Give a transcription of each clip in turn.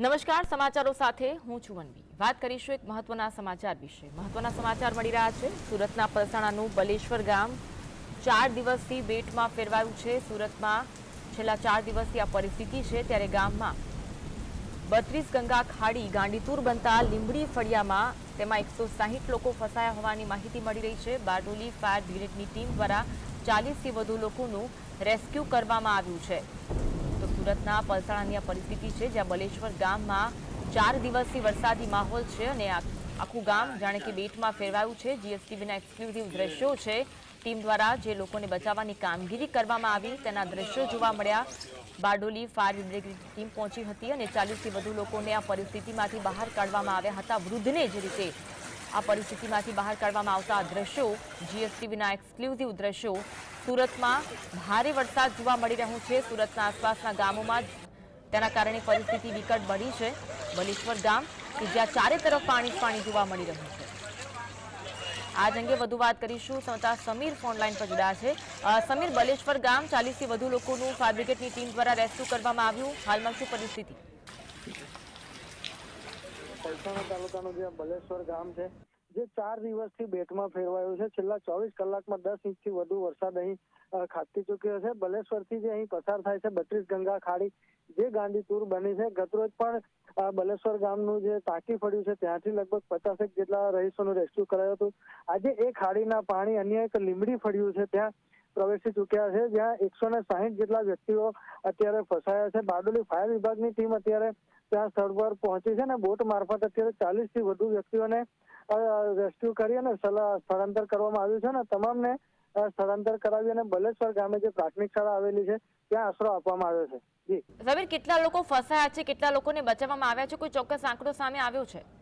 નમસ્કાર, સમાચારો સાથે હું છું વનવી. વાત કરીશું એક મહત્વના સમાચાર વિશે. મહત્વના સમાચાર મળી રહ્યા છે. સુરતના પલસાણાનું બલેશ્વર ગામ ચાર દિવસથી બેટમાં ફેરવાયું છે. સુરતમાં છેલ્લા ચાર દિવસથી આ પરિસ્થિતિ છે. ત્યારે ગામમાં બત્રીસ ગંગા ખાડી ગાંડીતુર બનતા લીંબડી ફળિયામાં તેમાં એકસો સાહીઠ લોકો ફસાયા હોવાની માહિતી મળી રહી છે. બારડોલી ફાયર બ્રિગેડની ટીમ દ્વારા ચાલીસથી વધુ લોકોનું રેસ્ક્યુ કરવામાં આવ્યું છે. સુરતના પલસાણાની આ પરિસ્થિતિ છે, જ્યાં બલેશ્વર ગામમાં ચાર દિવસથી વરસાદી માહોલ છે અને આખું ગામ જાણે કે બેટમાં ફેરવાયું છે. જીએસટીવીના એક્સક્લુઝિવ દ્રશ્યો છે. ટીમ દ્વારા જે લોકોને બચાવવાની કામગીરી કરવામાં આવી, તેના દ્રશ્યો જોવા મળ્યા. બારડોલી ફાયર બ્રિગેડ ટીમ પહોંચી હતી અને ચાલીસથી વધુ લોકોને આ પરિસ્થિતિમાંથી બહાર કાઢવામાં આવ્યા હતા. વૃદ્ધને જ રીતે આ પરિસ્થિતિમાંથી બહાર કાઢવામાં આવતા દ્રશ્યો જીએસટીવીના એક્સક્લુઝિવ દ્રશ્યો, સુરતમાં ભારે વરસાદ જોવા મળી રહ્યો છે. સુરતના આસપાસના ગામોમાં તેના કારણે પરિસ્થિતિ વિકટ બની છે. બલેશ્વર ગામ, કે જ્યાં ચારે તરફ પાણી પાણી જોવા મળી રહ્યું છે. આજ અંગે વધુ વાત કરીશું. સંતા સમીર ફોનલાઈન પર જોડાયા છે. સમીર, બલેશ્વર ગામ ચાલીસથી વધુ લોકોનું ફાયર બ્રિગેડની ટીમ દ્વારા રેસ્ક્યુ કરવામાં આવ્યું. હાલમાં શું પરિસ્થિતિ? પલસાણા તાલુકાનું જે બલેશ્વર ગામ છે જે ચાર દિવસથી બેટમાં ફેરવાયો છે. છેલ્લા ચોવીસ કલાકમાં દસ ઇંચથી વધુ વરસાદ અહીં ખાબકી ચૂક્યો છે. બલેશ્વરથી જે અહીં પસાર થાય છે, બત્રીસ ગંગા ખાડી, જે ગાંધીતુર બની છે. ગતરોજ પણ બલેશ્વર ગામનું જે ટાંકી પડ્યું છે, ત્યાંથી લગભગ પચાસેક જેટલા રહીશોનું રેસ્ક્યુ કરાયું હતું. આજે એ ખાડીના પાણી અન્ય એક લીમડી ફળ્યું છે. ત્યાં પ્રવેશી ચૂક્યા છે. જ્યાં એકસો ને સાહીઠ જેટલા વ્યક્તિઓ અત્યારે ફસાયા છે. બારડોલી ફાયર વિભાગની ટીમ અત્યારે ત્યાં સ્થળ પર પહોંચી છે ને બોટ મારફત અત્યારે ચાલીસથી વધુ વ્યક્તિઓને રેસ્ક્યુ કરી અને સ્થળ- સ્થળાંતર કરવામાં આવ્યું છે ને તમામને સ્થળાંતર કરાવી અને બલેશ્વર ગામે જે પ્રાથમિક શાળા આવેલી છે, ત્યાં આશરો આપવામાં આવ્યો છે. જી. સમીર કેટલા લોકો ફસાયા છે? કેટલા લોકોને બચાવવામાં આવ્યા છે? કોઈ ચોક્કસ આંકડો સામે આવ્યો છે?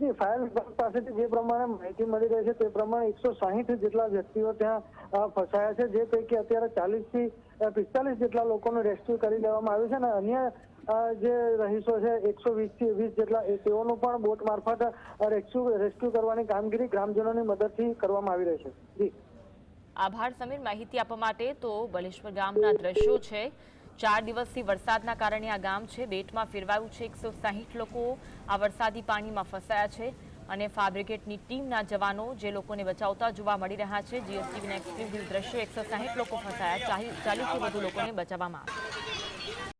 જી ફાયર વિભાગ પાસેથી જે પ્રમાણે માહિતી મળી રહી છે તે પ્રમાણે એકસો સાહીઠ જેટલા વ્યક્તિઓ ત્યાં ફસાયા છે. જે પૈકી અત્યારે ચાલીસથી પિસ્તાલીસ જેટલા લોકોનું રેસ્ક્યુ કરી લેવામાં આવ્યું છે અને અન્ય જે રહીશો છે, એકસો વીસથી વીસ જેટલા તેઓનું પણ બોટ મારફત રેસ્ક્યુ રેસ્ક્યુ કરવાની કામગીરી ગ્રામજનોની મદદથી કરવામાં આવી રહી છે. જી. આભાર સમીર. માહિતી આપવા માટે તો બલેશ્વર ગામના દ્રશ્યો છે. ચાર દિવસથી વરસાદના કારણે આ ગામ છે, બેટમાં ફેરવાયું છે. એકસો સાહીઠ લોકો આ વરસાદી પાણીમાં ફસાયા છે અને ફાયર બ્રિગેડની ટીમના જવાનો જે લોકોને બચાવતા જોવા મળી રહ્યા છે. જીએસટીવીના એક્સક્લુઝિવ દ્રશ્યો એકસો સાહીઠ લોકો ફસાયા. ચાલીસથી વધુ લોકોને બચાવવામાં આવ્યા.